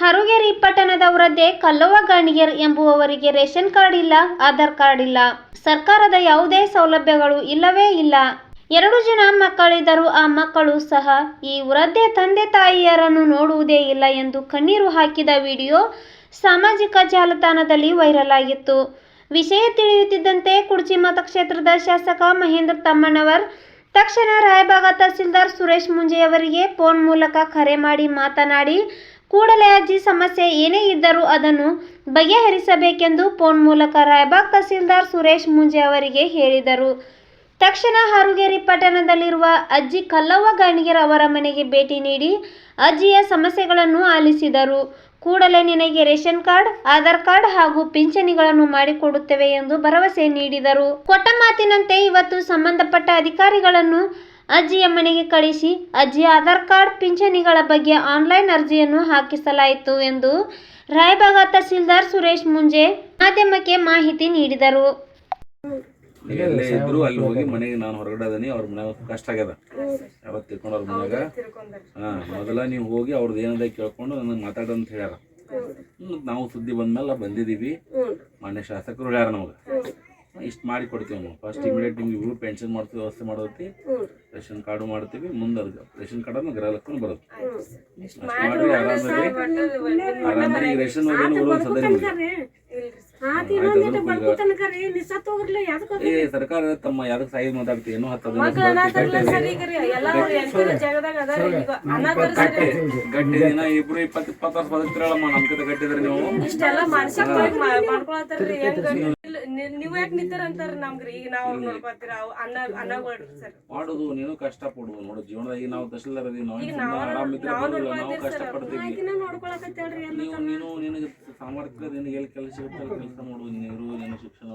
ಹರುಗೇರಿ ಪಟ್ಟಣದ ವೃದ್ಧೆ ಕಲ್ಲವ್ವ ಗಾಣಿಗೇರ್ ಎಂಬುವವರಿಗೆ ರೇಷನ್ ಕಾರ್ಡ್ ಇಲ್ಲ, ಆಧಾರ್ ಕಾರ್ಡ್ ಇಲ್ಲ. ಸರ್ಕಾರದ ಯಾವುದೇ ಸೌಲಭ್ಯಗಳು ಇಲ್ಲವೇ ಇಲ್ಲ. ಎರಡು ಜನ ಮಕ್ಕಳಿದ್ದರೂ ಆ ಮಕ್ಕಳು ಸಹ ಈ ವೃದ್ಧೆ ತಂದೆ ತಾಯಿಯರನ್ನು ನೋಡುವುದೇ ಇಲ್ಲ ಎಂದು ಕಣ್ಣೀರು ಹಾಕಿದ ವಿಡಿಯೋ ಸಾಮಾಜಿಕ ಜಾಲತಾಣದಲ್ಲಿ ವೈರಲ್ ಆಗಿತ್ತು. ವಿಷಯ ತಿಳಿಯುತ್ತಿದ್ದಂತೆ ಕುಡ್ಚಿ ಮತಕ್ಷೇತ್ರದ ಶಾಸಕ ಮಹೇಂದ್ರ ತಮ್ಮಣ್ಣವರ್, ತಕ್ಷಣ ರಾಯಬಾಗ ತಹಸೀಲ್ದಾರ್ ಸುರೇಶ್ ಮುಂಜೆಯವರಿಗೆ ಫೋನ್ ಮೂಲಕ ಕರೆ ಮಾಡಿ ಮಾತನಾಡಿ ಕೂಡಲೇ ಅಜ್ಜಿ ಸಮಸ್ಯೆ ಏನೇ ಇದ್ದರೂ ಅದನ್ನು ಬಗೆಹರಿಸಬೇಕೆಂದು ಫೋನ್ ಮೂಲಕ ರಾಯಬಾಗ್ ತಹಸೀಲ್ದಾರ್ ಸುರೇಶ್ ಮುಂಜೆ ಅವರಿಗೆ ಹೇಳಿದರು. ತಕ್ಷಣ ಹಾರುಗೇರಿ ಪಟ್ಟಣದಲ್ಲಿರುವ ಅಜ್ಜಿ ಕಲ್ಲವ್ವ ಗಾಣಿಗರ್ ಅವರ ಮನೆಗೆ ಭೇಟಿ ನೀಡಿ ಅಜ್ಜಿಯ ಸಮಸ್ಯೆಗಳನ್ನು ಆಲಿಸಿದರು. ಕೂಡಲೇ ನಿನಗೆ ರೇಷನ್ ಕಾರ್ಡ್, ಆಧಾರ್ ಕಾರ್ಡ್ ಹಾಗೂ ಪಿಂಚಣಿಗಳನ್ನು ಮಾಡಿಕೊಡುತ್ತೇವೆ ಎಂದು ಭರವಸೆ ನೀಡಿದರು. ಕೊಟ್ಟ ಮಾತಿನಂತೆ ಇವತ್ತು ಸಂಬಂಧಪಟ್ಟ ಅಧಿಕಾರಿಗಳನ್ನು ಅಜ್ಜಿಯ ಮನೆಗೆ ಕಳಿಸಿ ಅಜ್ಜಿಯ ಆಧಾರ್ ಕಾರ್ಡ್ ಪಿಂಚಣಿಗಳ ಬಗ್ಗೆ ಆನ್ಲೈನ್ ಅರ್ಜಿಯನ್ನು ಹಾಕಿಸಲಾಯಿತು ಎಂದು ರಾಯಬಾಗ ತಹಸೀಲ್ದಾರ್ ಸುರೇಶ್ ಮುಂಜೆ ಮಾಧ್ಯಮಕ್ಕೆ ಮಾಹಿತಿ ನೀಡಿದರು. ಅಲ್ಲಿ ಹೋಗಿ ಮನೆಗೆ ನಾನು ಹೊರಗಡೆ ಅದೀನಿ, ಅವ್ರ ಮನ್ಯಾಗ ಕಷ್ಟ ಆಗ್ಯದ. ಯಾವತ್ತು ತಿಳ್ಕೊಂಡು ಅವ್ರ ಮನ್ಯಾಗ? ಹಾ, ಮೊದಲ ನೀವು ಹೋಗಿ ಅವ್ರದ್ದು ಏನದ ಕೇಳ್ಕೊಂಡು ನನಗೆ ಮಾತಾಡ ಅಂತ ಹೇಳ್ಯಾರ. ನಾವು ಸುದ್ದಿ ಬಂದ್ಮೇಲೆ ಬಂದಿದ್ದೀವಿ. ಮಾನ್ಯ ಶಾಸಕರು ಹೇಳ್ಯಾರ ನಮಗೆ. ಇಷ್ಟು ಮಾಡಿ ಕೊಡ್ತೀವಿ ನಾವು. ಫಸ್ಟ್ ಇಮಿಡಿಯೇಟ್ ನಿಮ್ಗೆ ಇವರು ಪೆನ್ಷನ್ ಮಾಡ್ತೀವಿ ವ್ಯವಸ್ಥೆ ಮಾಡತ್ತಿ ರೇಷನ್ ಕಾರ್ಡು ಮಾಡ್ತೀವಿ ಮುಂದೆ ಅದು ರೇಷನ್ ಕಾರ್ಡನ್ನು ಗೃಹಲಕ್ಷ್ಮಿ ಬರುತ್ತೆ. ಅಷ್ಟು ಮಾಡಿ ಆರಾಮಾಗಿ ಆರಾಮಾಗಿ ರೇಷನ್ ಹೋಗಿ ಸದರಿ ಆತ್ ಹೋಗ್ರಲ್ಲ ಯಾವ್ದಕ್ಕ ಏ ಸರ್ಕಾರ ತಮ್ಮ ಯಾವ್ದಕ್ಕೆ ಸಾಯಿ ಮಾತಾಡ್ತಿ ಏನೋ ಹತ್ತದ ಮಕ್ಳು ಅನಾಥರಲ್ಲ ಸರಿ ಈಗರಿ ಎಲ್ಲ ಅವ್ರು ಎಂಟು ಜಾಗದಾಗ ಅದಾರ ಈಗ ಅನಾಥರ ಗಟ್ಟಿ ಸರಿ. ಗಟ್ಟಿ ದಿನ ಇಬ್ರು ಇಪ್ಪತ್ತು ಇಪ್ಪತ್ತು ವರ್ಷ ಬದುಕ್ತಿರಲ್ಲಮ್ಮ ನಮ್ ಕತೆ ಗಟ್ಟಿದ್ರೆ ನೀವು? ಇಷ್ಟೆಲ್ಲ ಮನುಷ್ಯ ಮಾಡ್ಕೊಳತ್ತಾರ್ರಿ ಹೆಂಗ ನೀವ್ ಯಾಕೆ ನಿಂತಾರ ಅಂತಾರ ನಮ್ಗ್ರಿ ಈಗ ನಾವ್ ನೋಡ್ಕೊತೀರ ಅವ್ ಅನ್ನ ಅನ್ನಗಳು ಸರ್. ಮಾಡುದು ನೀನು ಕಷ್ಟ ಪಡುದು ನೋಡು ಜೀವನದಾಗ ಈಗ ನಾವು ಅದೀವಿ ನಾವು ನಾವ್ ಆರಾಮಿದ್ರೆ ನಾವ್ ನಾವು ಕಷ್ಟ ಪಡ್ತೀವಿ ನೀವು ನೀನು ನಿನಗೆ ಸಾಮರ್ಥ್ಯ ನಿನಗೆ ಎಲ್ಲಿ ಕೆಲಸ ಅಲ್ಲಿ ಕೆಲಸ ಮಾಡುವುದು ನೀರು ನಿನ್ನ ಶಿಕ್ಷಣ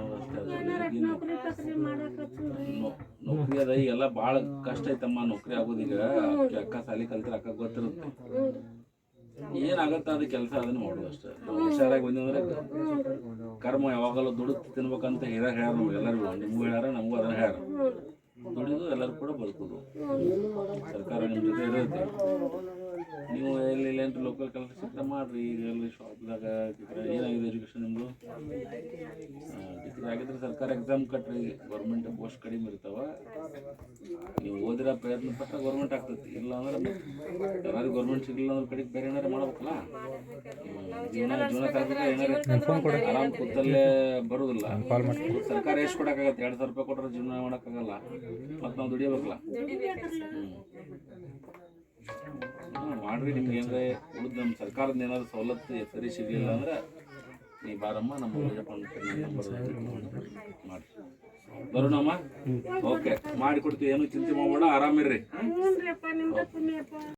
ನೌಕರಿ ಅದ ಈಗೆಲ್ಲ ಭಾಳ ಕಷ್ಟ ಐತಮ್ಮ ನೌಕರಿ ಆಗೋದೀಗ ಈಗ. ಅಕ್ಕ ಸಾಲಿ ಕಲ್ತ್ರೆ ಅಕ್ಕ ಗೊತ್ತಿರುತ್ತೆ. ಏನಾಗತ್ತ ಅದು ಕೆಲಸ ಅದನ್ನ ಮಾಡೋದು ಅಷ್ಟೇ. ಹುಷಾರಾಗಿ ಬಂದ್ರೆ ಕರ್ಮ ಯಾವಾಗಲೂ ದುಡ್ಡು ತಿನ್ಬೇಕಂತ ಹೇಳ್ಯಾರ ಹೇಳ್ಯಾರ ನಮ್ಗೆ ಎಲ್ಲರಿಗೂ ನಿಮ್ಗೂ ಹೇಳ್ಯಾರ ನಮಗೂ ಅದನ್ನ ಹೇಳ ದುಡಿದು ಎಲ್ಲರೂ ಕೂಡ ಬದುಕೋದು. ಸರ್ಕಾರ ನಿಮ್ಮ ಜೊತೆ ಇರುತ್ತೆ. ನೀವು ಎಲ್ಲಿ ಇಲ್ಲೇನು ಲೋಕಲ್ ಕೆಲಸ ಸಿಕ್ತ ಮಾಡ್ರಿ. ಈಗ ಎಲ್ಲಿ ಶಾಪ್ದಾಗ ಏನಾಗಿದೆ ಎಜುಕೇಶನ್ ನಿಮ್ಮದು ಆಗಿದ್ರೆ ಸರ್ಕಾರ ಎಕ್ಸಾಮ್ ಕಟ್ರಿ. ಗೌರ್ಮೆಂಟ್ ಪೋಸ್ಟ್ ಕಡಿಮೆ ಇರ್ತಾವ. ನೀವು ಓದಿರೋ ಪ್ರಯತ್ನ ಪಟ್ಟ ಗೌರ್ಮೆಂಟ್ ಆಗ್ತೈತಿ. ಇಲ್ಲ ಅಂದ್ರೆ ಯಾರು ಗೌರ್ಮೆಂಟ್ ಸಿಗಲಿಲ್ಲ ಅಂದ್ರೆ ಕಡೆಗೆ ಬೇರೆ ಏನಾರ ಮಾಡ್ಬೇಕಲ್ಲ. ಜೀವನ ಜೀವನ ಏನಾರ ಆರಾಮ್ ಕೂತಲ್ಲೇ ಬರೋದಿಲ್ಲ. ಸರ್ಕಾರ ಎಷ್ಟು ಕೊಡಕ್ಕಾಗತ್ತೆ? ಎರಡು ಸಾವಿರ ರೂಪಾಯಿ ಕೊಟ್ರೆ ಜೀವನ ಮಾಡೋಕ್ಕಾಗಲ್ಲ. ಮತ್ತೆ ನಾವು ದುಡಿಯಬೇಕಲ್ಲ? ಮಾಡ್ರಿ ನಿಮ್ಗೆ ಏನಾರ ಉಳಿದ ನಮ್ಮ ಸರ್ಕಾರದ ಏನಾದ್ರು ಸವಲತ್ತು ಸರಿ ಸಿಗಲಿಲ್ಲ ಅಂದ್ರೆ ನೀ ಬಾರಮ್ಮ ನಮ್ಮ ಮಾಡಿ. ಬರೋಣಮ್ಮ ಓಕೆ ಮಾಡಿ ಕೊಡ್ತೀವಿ. ಏನು ಚಿಂತೆ ಮಾಡಬೇಡ. ಆರಾಮಿರ್ರಿ.